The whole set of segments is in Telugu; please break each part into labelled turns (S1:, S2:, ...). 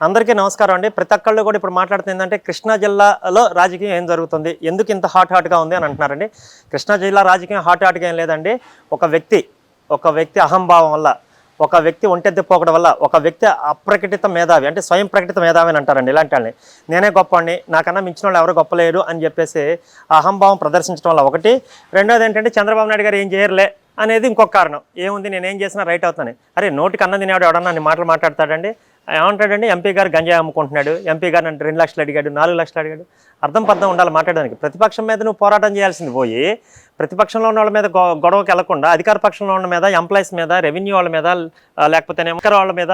S1: అందరికీ నమస్కారం అండి. ప్రతి ఒక్కళ్ళు కూడా ఇప్పుడు మాట్లాడుతుంది ఏంటంటే కృష్ణా జిల్లాలో రాజకీయం ఏం జరుగుతుంది? ఎందుకు ఇంత హాట్ హాట్గా ఉంది అని అంటున్నారండి. కృష్ణా జిల్లా రాజకీయం హాట్ హాట్గా ఏం లేదండి. ఒక వ్యక్తి ఒక వ్యక్తి అహంభావం వల్ల ఒక వ్యక్తి ఒంటెత్తి పోకడం వల్ల ఒక వ్యక్తి అప్రకటిత మేధావి అంటే స్వయం ప్రకటిత మేధావి అని అంటారండి ఇలాంటి వాళ్ళని. నేనే గొప్పవాడిని నాకన్నా మించిన వాళ్ళు ఎవరు గొప్పలేరు అని చెప్పేసి అహంభావం ప్రదర్శించడం వల్ల ఒకటి. రెండోది ఏంటంటే చంద్రబాబు నాయుడు గారు ఏం చేయరులే అనేది ఇంకొక కారణం. ఏముంది? నేను ఏం చేసినా రైట్ అవుతాను అరే నోటికి అన్నం తినేవాడు ఎవడన్నా మాటలు మాట్లాడతాడండి? ఏమంటాడండి ఎంపీ గారు గంజాయి అమ్ముకుంటున్నాడు. ఎంపీ గారు అంటే రెండు లక్షలు అడిగాడు నాలుగు లక్షలు అడిగాడు. అర్థం పర్థం ఉండాలి మాట్లాడడానికి. ప్రతిపక్షం మీద నువ్వు పోరాటం చేయాల్సింది పోయి ప్రతిపక్షంలో ఉన్న వాళ్ళ మీద గొ- గొడవకి వెళ్ళకుండా అధికార పక్షంలో ఉన్న మీద ఎంప్లాయీస్ మీద రెవెన్యూ వాళ్ళ మీద లేకపోతే వాళ్ళ మీద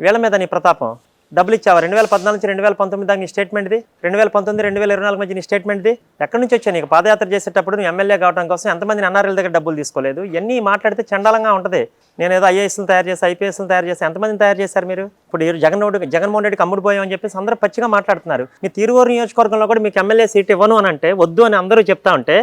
S1: వీళ్ళ మీద నీ ప్రతాపం? డబ్బులు ఇచ్చావా? రెండు వేల పద్నాలుగు నుంచి రెండు వేల పంతొమ్మిది దాకా నీ స్టేట్మెంట్ది రెండు వేల పంతొమ్మిది రెండు వేల ఇరవై నాలుగు మధ్య నీ స్టేట్మెంట్ది ఎక్కడి నుంచి వచ్చా నీకు పాదయాత్ర చేసేటప్పుడు నువ్వు ఎమ్మెల్యే కావడం కోసం ఎంతమంది ఎన్ఆర్ఎల్ దగ్గర డబ్బులు తీసుకోలేదు? ఇవన్నీ మాట్లాడితే చండాలంగా ఉంటుంది. నేను ఏదో ఐఏఎస్లు తయారు చేసి ఐపీఎస్లు తయారు చేసి ఎంతమందిని తయారు చేశారు మీరు? ఇప్పుడు ఈ జగన్ జగన్మోహన్ రెడ్డికి అమ్ముడు పోయామని చెప్పేసి అందరూ పచ్చిగా మాట్లాడుతున్నారు. మీ తిరువూరు నియోజకవర్గంలో కూడా మీకు ఎమ్మెల్యే సీట్ ఇవ్వను అని అంటే వద్దు అని అందరూ చెప్తా ఉంటే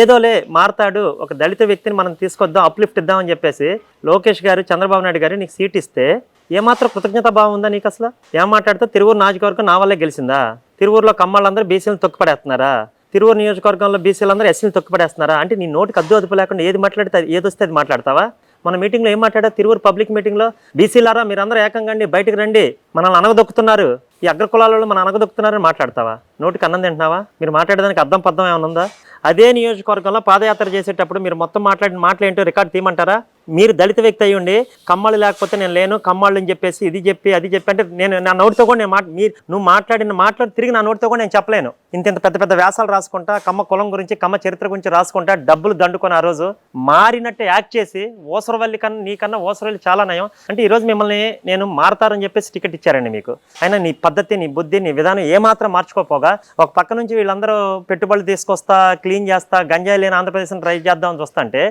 S1: ఏదోలే మారతాడు ఒక దళిత వ్యక్తిని మనం తీసుకొద్దాం అప్లిఫ్ట్ ఇద్దాం అని చెప్పేసి లోకేష్ గారు చంద్రబాబు నాయుడు గారు నీకు సీట్ ఇస్తే ఏమాత్రం కృతజ్ఞత భావం ఉందా నీకు అసలు? ఏం మాట్లాడితే తిరువూరు నియోజకవర్గం నా వల్లే గెలిచిందా? తిరువూరులో కమ్మాళ్ళందరూ బీసీలను తొక్కుపడేస్తున్నారా? తిరువూరు నియోజకవర్గంలో బీసీలందరూ ఎస్సీలు తొక్కుపడేస్తున్నారా? అంటే నీ నోటికి అద్దు అదుపు లేకుండా ఏది మాట్లాడితే ఏదొస్తే ఏది వస్తే అది మాట్లాడతావా? మన మీటింగ్లో ఏం మాట్లాడా తిరువురు పబ్లిక్ మీటింగ్లో బీసీలారా మీరందరూ ఏకంగా అండి బయటకు రండి మనల్ని అనగదొక్కుతున్నారు. ఈ అగ్రకులాలలో మన అనగదొక్కుతున్నారని మాట్లాడతావా? నోటికి అన్నం తింటున్నావా? మీరు మాట్లాడేదానికి అర్థం పద్ధం ఏమైనా ఉందా? అదే నియోజకవర్గంలో పాదయాత్ర చేసేటప్పుడు మీరు మొత్తం మాట్లాడిన మాటలు ఏంటో రికార్డ్ తీయమంటారా? మీరు దళిత వ్యక్తి అయ్యి ఉండి కమ్మళ్ళు లేకపోతే నేను లేను కమ్మళ్ళు అని చెప్పేసి ఇది చెప్పి అది చెప్పి అంటే నేను నా నోటితో కూడా నేను మాట మీరు నువ్వు మాట్లాడిన మాటలు తిరిగి నా నోటితో కూడా నేను చెప్పలేను. ఇంత ఇంత పెద్ద పెద్ద వ్యాసాలు రాసుకుంటా కమ్మ కులం గురించి కమ్మ చరిత్ర గురించి రాసుకుంటా డబ్బులు దండుకొని ఆ రోజు మారినట్టు యాక్ట్ చేసి ఓసరవల్లి కన్నా నీకన్నా ఓసరవల్లి చాలా నయం. అంటే ఈరోజు మిమ్మల్ని నేను మారతారని చెప్పేసి టికెట్ ఇచ్చారండి మీకు. అయినా నీ పద్ధతి నీ బుద్ధి నీ విధానం ఏమాత్రం మార్చుకోపోగా ఒక పక్క నుంచి వీళ్ళందరూ పెట్టుబడులు తీసుకొస్తా క్లీన్ చేస్తా గంజాయి లేని ఆంధ్రప్రదేశ్ని ట్రై చేద్దామని చూస్తుంటే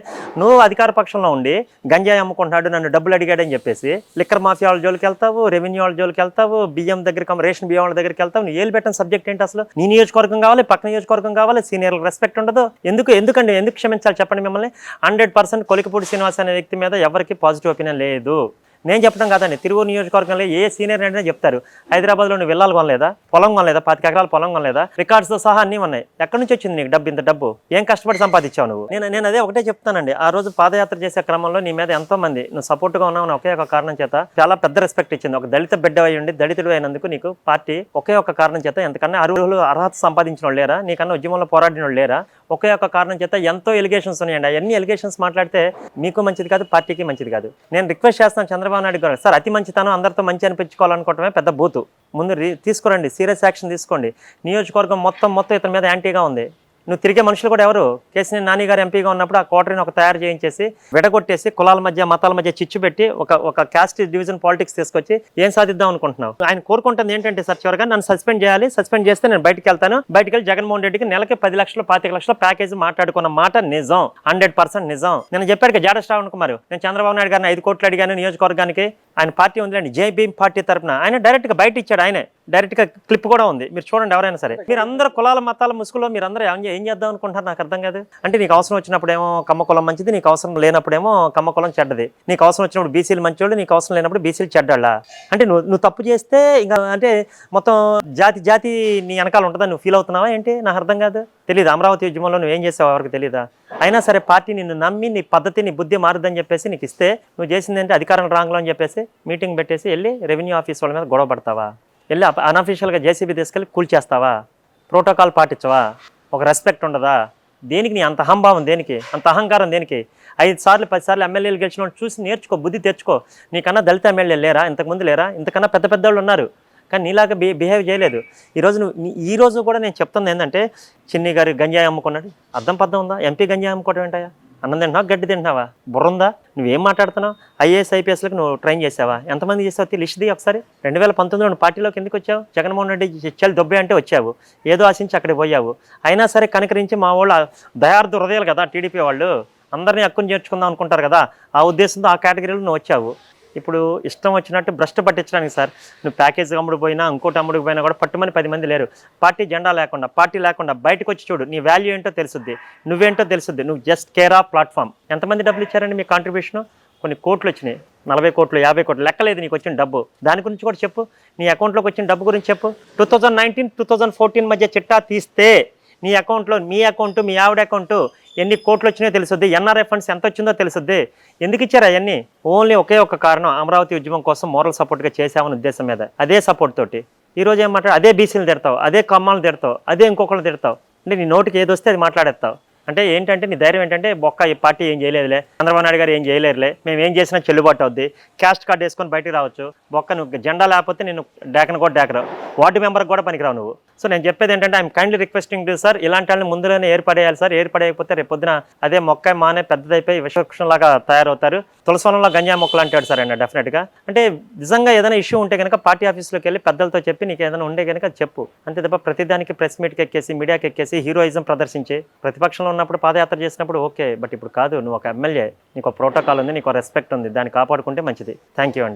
S1: నువ్వు అధికార పక్షంలో ఉండి గంజాయి అమ్ముకుంటున్నాడు నన్ను డబ్బులు అడిగాడని చెప్పేసి లిక్కర్ మాఫియా వాళ్ళ జోలికి వెళ్తావు రెవెన్యూ వాళ్ళ జోలికి వెళ్తావు బియ్యం దగ్గరికి రేషన్ బియ్యం వాళ్ళ దగ్గరికి వెళ్తావు నీ ఏలు పెట్టిన సబ్జెక్ట్ ఏంటి అసలు? నీ నియోజకవర్గం కావాలి పక్క నియోజకవర్గం కావాలి సీనియర్ రెస్పెక్ట్ ఉండదు. ఎందుకు ఎందుకండి ఎందుకు క్షమించాలి చెప్పండి మిమ్మల్ని? హండ్రెడ్ పర్సెంట్ కొలికపూడి శ్రీనివాస్ అనే వ్యక్తి మీద ఎవరికి పాజిటివ్ ఒపీనియన్ లేదు. నేను చెప్పడం కాదండి. తిరువూరు నియోజకవర్గంలో ఏ సీనియర్ అంటే చెప్తారు. హైదరాబాద్లో నువ్వు విల్లాలు కొనలేదా? పొలం కొనలేదా? పాతిక ఎకరాలు పొలం కొనలేదా? రికార్డ్స్తో సహా అన్నీ ఉన్నాయి. ఎక్కడి నుంచి వచ్చింది నీకు డబ్బు ఇంత డబ్బు? ఏం కష్టపడి సంపాదించావు నువ్వు? నేను నేను అదే ఒకటే చెప్తానండి. ఆ రోజు పాదయాత్ర చేసే క్రమంలో నీ మీద ఎంతో మంది నువ్వు సపోర్ట్గా ఉన్నావు ఒకే ఒక కారణం చేత చాలా పెద్ద రెస్పెక్ట్ ఇచ్చింది. ఒక దళిత బిడ్డ అయి ఉండి దళితుడు అయినందుకు నీకు పార్టీ ఒకే ఒక కారణం చేత ఎంతకన్నా అర్హులు అర్హత సంపాదించిన వాళ్ళు లేరా? నీకన్నా ఉద్యమంలో పోరాడిన వాళ్ళు లేరా? ఒకే ఒక కారణం చేత ఎంతో ఎలిగేషన్స్ ఉన్నాయండి. అవన్నీ ఎలిగేషన్స్ మాట్లాడితే మీకు మంచిది కాదు పార్టీకి మంచిది కాదు. నేను రిక్వెస్ట్ చేస్తాను చంద్రబాబు నాయుడు గారు. సార్ అతి మంచితనం అందరితో మంచి అనిపించుకోవాలనుకోవటమే పెద్ద బూతు. ముందు తీసుకురండి. సీరియస్ యాక్షన్ తీసుకోండి. నియోజకవర్గం మొత్తం మొత్తం ఇతని మీద యాంటీగా ఉంది. నువ్వు తిరిగే మనుషులు కూడా ఎవరు? కేసీఆర్ నాని గారు ఎంపీగా ఉన్నప్పుడు ఆ కోటరీని ఒక తయారు చేయించేసి విడగొట్టేసి కులాల మధ్య మతాల మధ్య చిచ్చు పెట్టి ఒక ఒక క్యాస్ట్ డివిజన్ పాలిటిక్స్ తీసుకొచ్చి ఏం సాధిద్దాం అనుకుంటున్నావు? ఆయన కోరుకుంటుంది ఏంటంటే సార్ చివరిగా నన్ను సస్పెండ్ చేయాలి. సస్పెండ్ చేస్తే నేను బయటకు వెళ్తాను. బయటకు వెళ్ళి జగన్మోహన్ రెడ్డికి నెలకి పది లక్షలు పాతిక లక్షల ప్యాకేజ్ మాట్లాడుకున్న మాట నిజం. హండ్రెడ్ పర్సెంట్ నిజం. నేను చెప్పాడు జాడ శ్రావణ్ కుమార్. నేను చంద్రబాబు నాయుడు గారిని ఐదు కోట్లు అడిగాను నియోజకవర్గానికి. ఆయన పార్టీ ఉందిలేండి జేబీఎం పార్టీ తరఫున ఆయన డైరెక్ట్గా బయట ఇచ్చాడు ఆయనే. డైరెక్ట్గా క్లిప్ కూడా ఉంది. మీరు చూడండి ఎవరైనా సరే. మీరు అందరు కులాల మతాల ముసుగులో మీరు అందరూ ఏం ఏం చేద్దాం అనుకుంటారు నాకు అర్థం కాదు. అంటే నీకు అవసరం వచ్చినప్పుడేమో కమ్మ కులం మంచిది నీకు అవసరం లేనప్పుడేమో కమ్మ కులం చెడ్డది. నీకు అవసరం వచ్చినప్పుడు బీసీలు మంచోళ్ళు నీకు అవసరం లేనప్పుడు బీసీలు చెడ్డాళ్ళ. అంటే నువ్వు నువ్వు తప్పు చేస్తే ఇంకా అంటే మొత్తం జాతి జాతి నీ వెనకాల ఉంటుందా? నువ్వు ఫీల్ అవుతున్నావా ఏంటి? నాకు అర్థం కాదు. తెలియదు అమరావతి ఉద్యమంలో నువ్వు ఏం చేసావు ఎవరికి తెలియదా అయినా సరే పార్టీ నిన్ను నమ్మి నీ పద్ధతి నీ బుద్ధి మారుద్దని చెప్పేసి నీకు ఇస్తే నువ్వు చేసింది ఏంటి? అధికారం రాంగ్లో అని చెప్పేసి మీటింగ్ పెట్టేసి వెళ్ళి రెవెన్యూ ఆఫీస్ వాళ్ళ మీద గొడవ పడతావా? వెళ్ళి అన్అఫీషియల్గా జేసీబీ తీసుకెళ్ళి కూల్చేస్తావా ప్రోటోకాల్ పాటించవా? ఒక రెస్పెక్ట్ ఉండదా? దేనికి నీ అంత అహంభావం దేనికి? అంత అహంకారం దేనికి? ఐదు సార్లు పది సార్లు ఎమ్మెల్యేలు గెలిచిన చూసి నేర్చుకో బుద్ధి తెచ్చుకో. నీకన్నా దళిత ఎమ్మెల్యే లేరా? ఇంతకుముందు లేరా? ఇంతకన్నా పెద్ద పెద్దవాళ్ళు ఉన్నారు. కానీ నీలాగా బి బిహేవ్ చేయలేదు. ఈరోజు నువ్వు ఈ రోజు కూడా నేను చెప్తుంది ఏంటంటే చిన్ని గారు గంజాయి అమ్ముకున్నాడు. అర్థం పద్ధం ఉందా? ఎంపీ గంజాయి అమ్ముకోవడం ఏంటయ్యా? అన్నం తింటున్నావా? గడ్డి తింటున్నావా? బుర్రందా? నువ్వేం మాట్లాడుతున్నావు? ఐఏఎస్ ఐపీఎస్లకు నువ్వు ట్రైన్ చేసావా? ఎంతమంది చేసావు? లిస్ట్ దిగి ఒకసారి. రెండు వేల పంతొమ్మిదిలో పార్టీలోకి ఎందుకు వచ్చావు? జగన్మోహన్ రెడ్డి చెల్లి దొబ్బే అంటే వచ్చావు. ఏదో ఆశించి అక్కడికి పోయావు. అయినా సరే కనికరించి మా వాళ్ళు దయార్థ హృదయాలు కదా టీడీపీ వాళ్ళు? అందరినీ హక్కును చేర్చుకుందాం అనుకుంటారు కదా? ఆ ఉద్దేశంతో ఆ కేటగిరీలో నువ్వు వచ్చావు. ఇప్పుడు ఇష్టం వచ్చినట్టు భ్రష్టు పట్టించడానికి సార్ నువ్వు ప్యాకేజ్ అమ్ముడు పోయినా ఇంకోటి అమ్ముడు పోయినా కూడా పట్టుమని పది మంది లేరు. పార్టీ జెండా లేకుండా పార్టీ లేకుండా బయటకు వచ్చి చూడు నీ వాల్యూ ఏంటో తెలుసుద్ది. నువ్వేంటో తెలుసుద్ది. నువ్వు జస్ట్ కేర్ ఆఫ్ ప్లాట్ఫామ్ ఎంతమంది డబ్బులు ఇచ్చారండి మీ కాంట్రిబ్యూషన్ కొన్ని కోట్లు వచ్చినాయి. నలభై కోట్లు యాభై కోట్లు లెక్కలేదు నీకు వచ్చిన డబ్బు. దాని గురించి కూడా చెప్పు. నీ అకౌంట్లోకి వచ్చిన డబ్బు గురించి చెప్పు. Two thousand nineteen two thousand fourteen మధ్య చిట్టా తీస్తే నీ అకౌంట్లో మీ అకౌంట్ మీ ఆవిడ అకౌంట్ ఎన్ని కోట్లు వచ్చినాయో తెలుసుద్ది ఎన్ఆర్ఐ ఫండ్స్ ఎంత వచ్చిందో తెలుసుద్ది. ఎందుకు ఇచ్చారు అవన్నీ? ఓన్లీ ఒకే ఒక కారణం అమరావతి ఉద్యమం కోసం మోరల్ సపోర్ట్గా చేశామని ఉద్దేశం మీద. అదే సపోర్ట్ తోటి. ఈ రోజు ఏం మాట్లాడు అదే బీసీలు తిడతావు అదే కమ్మాలు తిడతావు అదే ఇంకొకళ్ళు తిడతావు. అంటే నీ నోటికి ఏది వస్తే అది మాట్లాడేస్తావు. అంటే ఏంటంటే నీ ధైర్యం ఏంటంటే బొక్క ఈ పార్టీ ఏం చేయలేదులే చంద్రబాబు నాయుడు గారు ఏం చేయలేరులే మేము ఏం చేసినా చెల్లుబాటు అవుద్ది. క్యాస్ట్ కార్డ్ వేసుకొని బయటికి రావచ్చు. బొక్క నువ్వు జెండా లేకపోతే నేను డేకను కూడా డేకరావు. వార్డు మెంబర్కి కూడా పనికిరావు నువ్వు. సో నేను చెప్పేది ఏంటంటే ఐఎమ్ కైండ్లీ రిక్వెస్టింగ్ సార్ ఇలాంటి వాళ్ళని ముందులోనే ఏర్పడేయాలి సార్ ఏర్పడేయకపోతే రేపు పొద్దున అదే మొక్క మానే పెద్దదైపోయి విషవృక్షంలాగా తయారవుతారు. తులసవనంలో గంజా మొక్కలు అంటాడు సార్ ఆయన డెఫినెట్గా అంటే నిజంగా ఏదైనా ఇష్యూ ఉంటే కనుక పార్టీ ఆఫీస్లోకి వెళ్ళి పెద్దలతో చెప్పి నీకు ఏదైనా ఉండే కనుక చెప్పు. అంతే తప్ప ప్రతిదానికి ప్రెస్ మీట్కి ఎక్కేసి మీడియాకి ఎక్కేసి హీరోయిజం ప్రదర్శించి. ప్రతిపక్షంలో ఉన్నప్పుడు పాదయాత్ర చేసినప్పుడు ఓకే బట్ ఇప్పుడు కాదు నువ్వు ఒక ఎమ్మెల్యే నీకు ఒక ప్రోటోకాల్ ఉంది నీకు రెస్పెక్ట్ ఉంది దాన్ని కాపాడుకుంటే మంచిది. థ్యాంక్ యూ అండి.